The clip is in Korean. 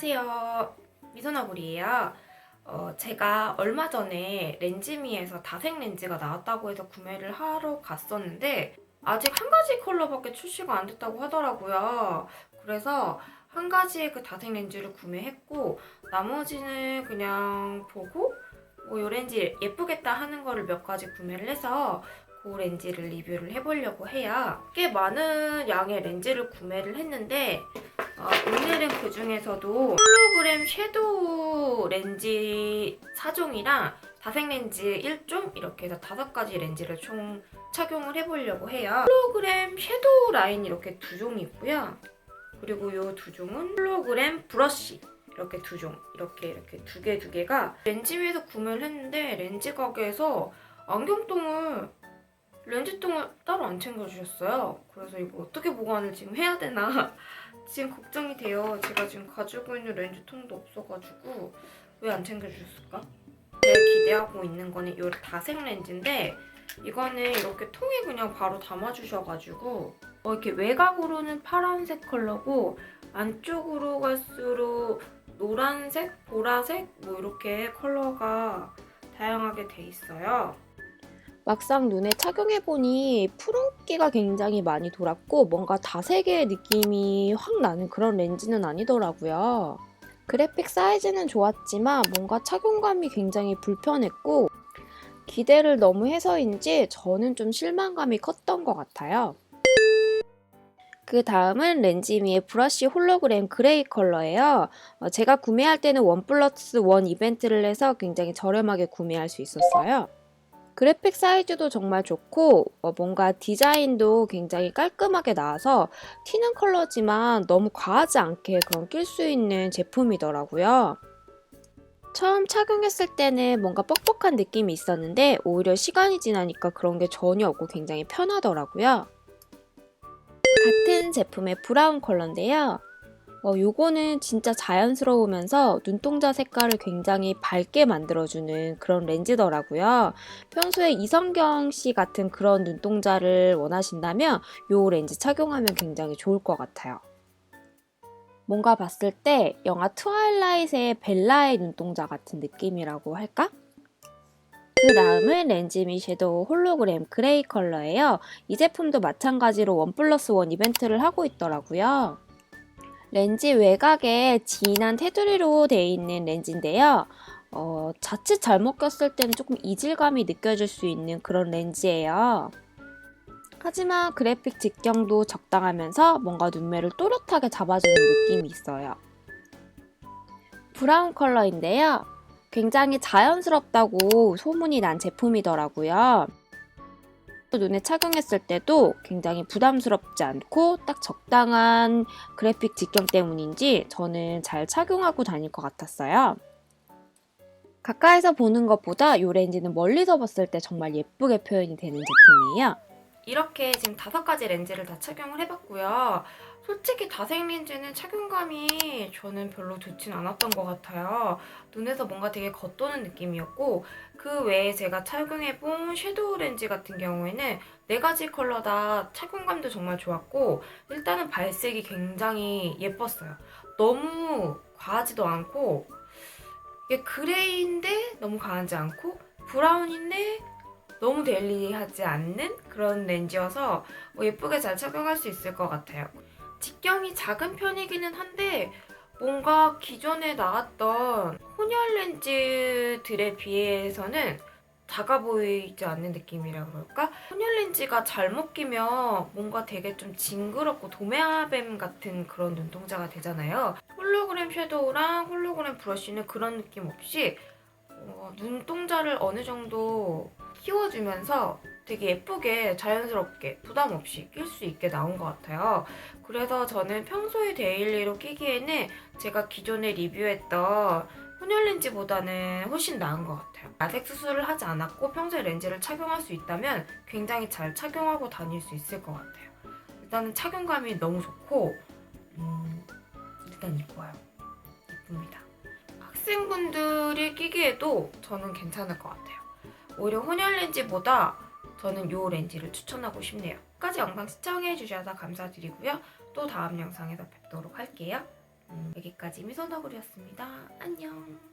안녕하세요. 미소나불이에요. 어, 제가 얼마 전에 렌즈미에서 다색 렌즈가 나왔다고 해서 구매를 하러 갔었는데 아직 한 가지 컬러밖에 출시가 안 됐다고 하더라고요. 그래서 한 가지의 그 다색 렌즈를 구매했고 나머지는 그냥 보고 뭐이 렌즈 예쁘겠다 하는 거를 몇 가지 구매를 해서 그 렌즈를 리뷰를 해보려고 해요. 꽤 많은 양의 렌즈를 구매를 했는데 어, 오늘은 그 중에서도 홀로그램 섀도우 렌즈 4종이랑 다색 렌즈 1종 이렇게 해서 다섯 가지 렌즈를 총 착용을 해보려고 해요. 홀로그램 섀도우 라인 이렇게 두 종이 있고요. 그리고 이 두 종은 홀로그램 브러쉬 이렇게 두 종, 이렇게 이렇게 두 개 두 개가 렌즈 위에서 구매를 했는데 렌즈 가게에서 안경통을 렌즈통을 따로 안 챙겨주셨어요. 그래서 이거 어떻게 보관을 지금 해야 되나 지금 걱정이 돼요. 제가 지금 가지고 있는 렌즈통도 없어가지고 왜 안 챙겨주셨을까? 제가 기대하고 있는 거는 이 다색 렌즈인데 이거는 이렇게 통에 그냥 바로 담아주셔가지고 어, 이렇게 외곽으로는 파란색 컬러고 안쪽으로 갈수록 노란색, 보라색 뭐 이렇게 컬러가 다양하게 돼 있어요. 막상 눈에 착용해보니 푸른기가 굉장히 많이 돌았고 뭔가 다색의 느낌이 확 나는 그런 렌즈는 아니더라고요. 그래픽 사이즈는 좋았지만 뭔가 착용감이 굉장히 불편했고 기대를 너무 해서인지 저는 좀 실망감이 컸던 것 같아요. 그 다음은 렌즈미의 브러쉬 홀로그램 그레이 컬러예요. 어, 제가 구매할 때는 원 플러스 원 이벤트를 해서 굉장히 저렴하게 구매할 수 있었어요. 그래픽 사이즈도 정말 좋고 어, 뭔가 디자인도 굉장히 깔끔하게 나와서 튀는 컬러지만 너무 과하지 않게 그런 낄 수 있는 제품이더라고요. 처음 착용했을 때는 뭔가 뻑뻑한 느낌이 있었는데 오히려 시간이 지나니까 그런 게 전혀 없고 굉장히 편하더라고요. 같은 제품의 브라운 컬러인데요. 어, 요거는 진짜 자연스러우면서 눈동자 색깔을 굉장히 밝게 만들어주는 그런 렌즈더라고요. 평소에 이성경 씨 같은 그런 눈동자를 원하신다면 요 렌즈 착용하면 굉장히 좋을 것 같아요. 뭔가 봤을 때 영화 트와일라잇의 벨라의 눈동자 같은 느낌이라고 할까? 그 다음은 렌즈미 섀도우 홀로그램 그레이 컬러예요. 이 제품도 마찬가지로 원 플러스 원 이벤트를 하고 있더라고요. 렌즈 외곽에 진한 테두리로 되어 있는 렌즈인데요. 어, 자칫 잘못 꼈을 때는 조금 이질감이 느껴질 수 있는 그런 렌즈예요. 하지만 그래픽 직경도 적당하면서 뭔가 눈매를 또렷하게 잡아주는 느낌이 있어요. 브라운 컬러인데요. 굉장히 자연스럽다고 소문이 난 제품이더라고요. 눈에 착용했을 때도 굉장히 부담스럽지 않고 딱 적당한 그래픽 직경 때문인지 저는 잘 착용하고 다닐 것 같았어요. 가까이서 보는 것보다 이 렌즈는 멀리서 봤을 때 정말 예쁘게 표현이 되는 제품이에요. 이렇게 지금 다섯 가지 렌즈를 다 착용을 해봤고요. 솔직히 다색 렌즈는 착용감이 저는 별로 좋진 않았던 것 같아요. 눈에서 뭔가 되게 겉도는 느낌이었고 그 외에 제가 착용해본 섀도우 렌즈 같은 경우에는 네 가지 컬러 다 착용감도 정말 좋았고 일단은 발색이 굉장히 예뻤어요. 너무 과하지도 않고 이게 그레이인데 너무 과하지 않고 브라운인데 너무 데일리하지 않는 그런 렌즈여서 뭐 예쁘게 잘 착용할 수 있을 것 같아요. 직경이 작은 편이기는 한데 뭔가 기존에 나왔던 혼혈 렌즈들에 비해서는 작아 보이지 않는 느낌이라 그럴까? 혼혈 렌즈가 잘못 끼면 뭔가 되게 좀 징그럽고 도매아뱀 같은 그런 눈동자가 되잖아요. 홀로그램 섀도우랑 홀로그램 브러쉬는 그런 느낌 없이 어, 눈동자를 어느 정도 키워주면서 되게 예쁘게 자연스럽게 부담 없이 낄 수 있게 나온 것 같아요. 그래서 저는 평소에 데일리로 끼기에는 제가 기존에 리뷰했던 혼혈 렌즈보다는 훨씬 나은 것 같아요. 라섹 수술을 하지 않았고 평소에 렌즈를 착용할 수 있다면 굉장히 잘 착용하고 다닐 수 있을 것 같아요. 일단은 착용감이 너무 좋고 음, 일단 이뻐요. 이쁩니다. 학생분들이 끼기에도 저는 괜찮을 것 같아요. 오히려 혼혈 렌즈보다 저는 이 렌즈를 추천하고 싶네요. 끝까지 영상 시청해 주셔서 감사드리고요. 또 다음 영상에서 뵙도록 할게요. 음, 여기까지 미소너구리였습니다. 안녕.